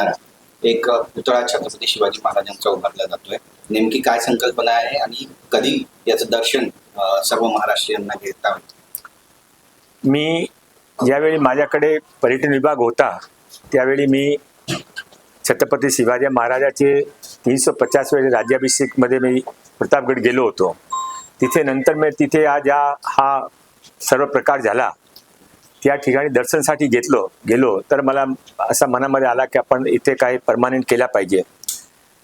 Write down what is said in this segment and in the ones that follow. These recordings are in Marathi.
होणारा. एक पुतळा छत्रपती शिवाजी महाराजांचा उभारला जातोय. नेमकी काय संकल्पना आहे आणि कधी याचं दर्शन सर्व महाराष्ट्रीयांना घेता मी ज्यावेळी माझ्याकडे पर्यटन विभाग होता त्यावेळी मी छत्रपती शिवाजी महाराजाचे तीनशे पचास वेळी राज्याभिषेकमध्ये मी प्रतापगड गेलो होतो. तिथे नंतर मी तिथे आज या हा सर्व प्रकार झाला. त्या ठिकाणी दर्शनसाठी घेतलो गेलो तर मला असा मनामध्ये आला की आपण इथे काय परमानंट केला पाहिजे.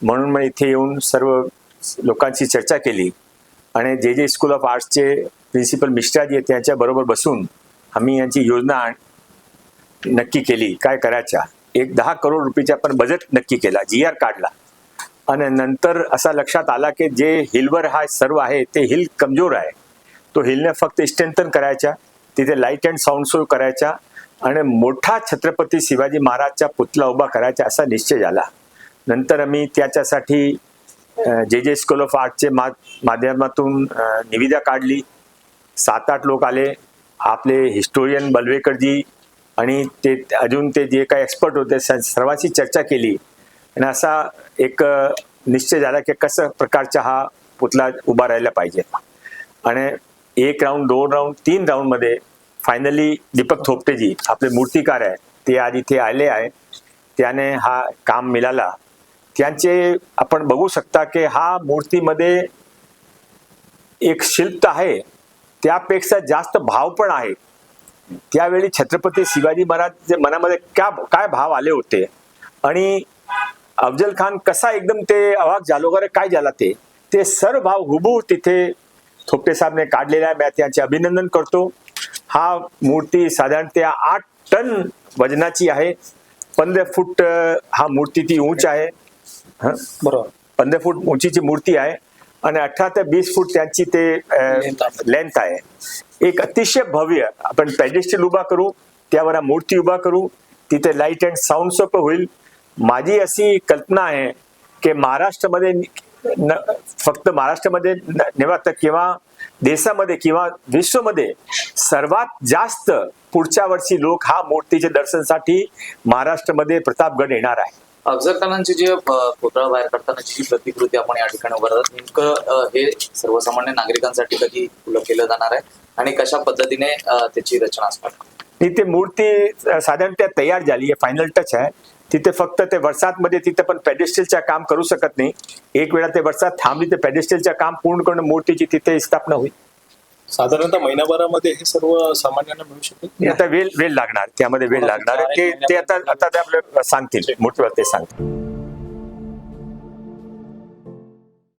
म्हणून मग इथे येऊन सर्व लोकांची चर्चा केली आणि जे जे स्कूल ऑफ आर्ट्सचे प्रिन्सिपल मिश्राजी आहेत त्यांच्याबरोबर बसून आम्ही यांची योजना नक्की केली. काय करायच्या? एक दहा करोड रुपयेचा आपण बजेट नक्की केला जी आर काढला. आणि नंतर असा लक्षात आला की जे हिलवर हा सर्व आहे ते हिल कमजोर आहे. तो हिलने फक्त स्ट्रेंथन करायचा. तिथे लाइट अँड साऊंड शो करायचा आणि मोठा छत्रपती शिवाजी महाराजचा पुतळा उभा करायचा असा निश्चय झाला. नंतर आम्ही त्याच्यासाठी जे जे स्कूल ऑफ आर्टचे मा माध्यमातून निविदा काढली. सात आठ लोक आले. आपले हिस्टोरियन बलवेकरजी आणि ते अजून ते जे काही एक्सपर्ट होते स- सर्वांशी चर्चा केली. आणि असा एक निश्चय झाला की कसं प्रकारचा हा पुतळा उभा राहायला पाहिजे. आणि एक राऊंड दोन राऊंड तीन राऊंडमध्ये फायनली दीपक थोपटेजी आपले मूर्तिकार आहे ते आज इथे आले आहे. त्याने हा काम मिळाला. त्यांचे आपण बघू शकता की हा मूर्तीमध्ये एक शिल्प आहे. त्यापेक्षा जास्त भाव पण आहे. त्यावेळी छत्रपती शिवाजी महाराज मनामध्ये क्या काय भाव आले होते? आणि अफजल खान कसा एकदम ते अवाक झालो वगैरे काय झाला ते? ते सर्व भाव हुबू तिथे थोपटे साहेबने काढलेला आहे. मी त्यांचे अभिनंदन करतो. हा मूर्ती साधारणतः आठ टन वजनाची आहे. पंधरा फूट हा मूर्ती ती उंच आहे. हं? बरोबर. पंधरा फूट उंचीची मूर्ती आहे आणि अठरा ते वीस फूट त्यांची ते. लेंथ आहे. एक अतिशय भव्य आपण पॅडेस्टल उभा करू त्यावर हा मूर्ती उभा करू तिथे लाइट अँड साऊंड सोपं होईल. माझी अशी कल्पना आहे की महाराष्ट्रामध्ये फक्त महाराष्ट्रामध्ये नव्हे किंवा देशामध्ये किंवा विश्वमध्ये सर्वात जास्त पुढच्या वर्षी लोक हा मूर्तीच्या दर्शनासाठी महाराष्ट्रामध्ये प्रतापगड येणार आहे. अफजल खानांची जे पुतळा बाहेर काढतानाची जी प्रतिकृती आपण या ठिकाणी उभारतात नेमकं हे सर्वसामान्य नागरिकांसाठी कधी खुलं केलं जाणार आहे आणि कशा पद्धतीने त्याची रचना असणार? ती ते मूर्ती अ, साधारणतः तयार झाली आहे फायनल टच आहे. तिथे फक्त ते वर्षातमध्ये तिथे पण पेडेस्टलच्या काम करू शकत नाही. एक वेळा ते वर्षात थांबली ते पेडेस्टलच्या काम पूर्ण करून मूर्तीची तिथे स्थापना होईल. साधारणतः महिनाभरामध्ये हे सर्व सामान्यांना मिळू शकेल आता वेळ वेळ लागणार. त्यामध्ये वेळ लागणार. ते ते आता आता ते आपल्याला सांगतील. मूर्तीवर ते सांगतील.